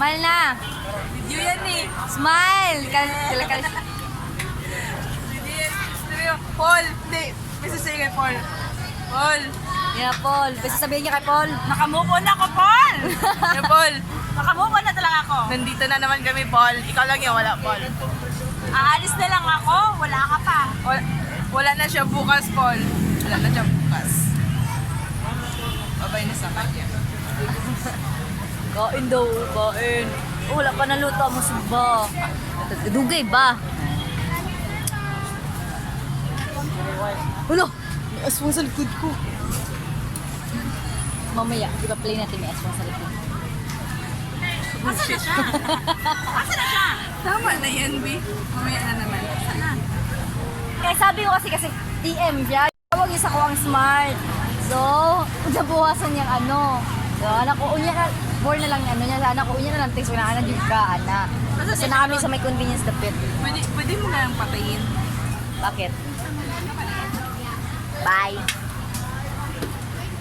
Smile na. Video yan eh. Smile. Kal kal kal Video yan. Paul. Hindi. May sasayin kay Paul. Paul. Yeah, Paul. Basta sabihin niya kay Paul. Nakamove on ako, Paul! yeah, Paul. Nakamove on na talaga ako. Nandito na naman kami, Paul. Ikaw lang yung wala, Paul. Aalis na lang ako. Wala ka pa. Wala, wala na siya bukas, Paul. Wala na siya bukas. Babay na sa kanya. Kain daw, kain. Oh, wala pa naluto mo ba? Dugay ba? Hulo! May aswang sa likod ko. Mamaya, ipa-play natin may aswang sa likod. Asa na siya? Asa na siya? Tama na yan, B. Mamaya na naman. Saan? Kaya sabi ko kasi kasi DM siya. Tawag isa ko ang smart. So, nabuhasan niyang ano. So, anak ko, unya na, more na lang ano niya. Anak ko, unya na lang, wala na yung ka, anak. Kasi na kami sa may convenience na pit. Pwede, pwede mo na lang patayin. Bakit? Bye.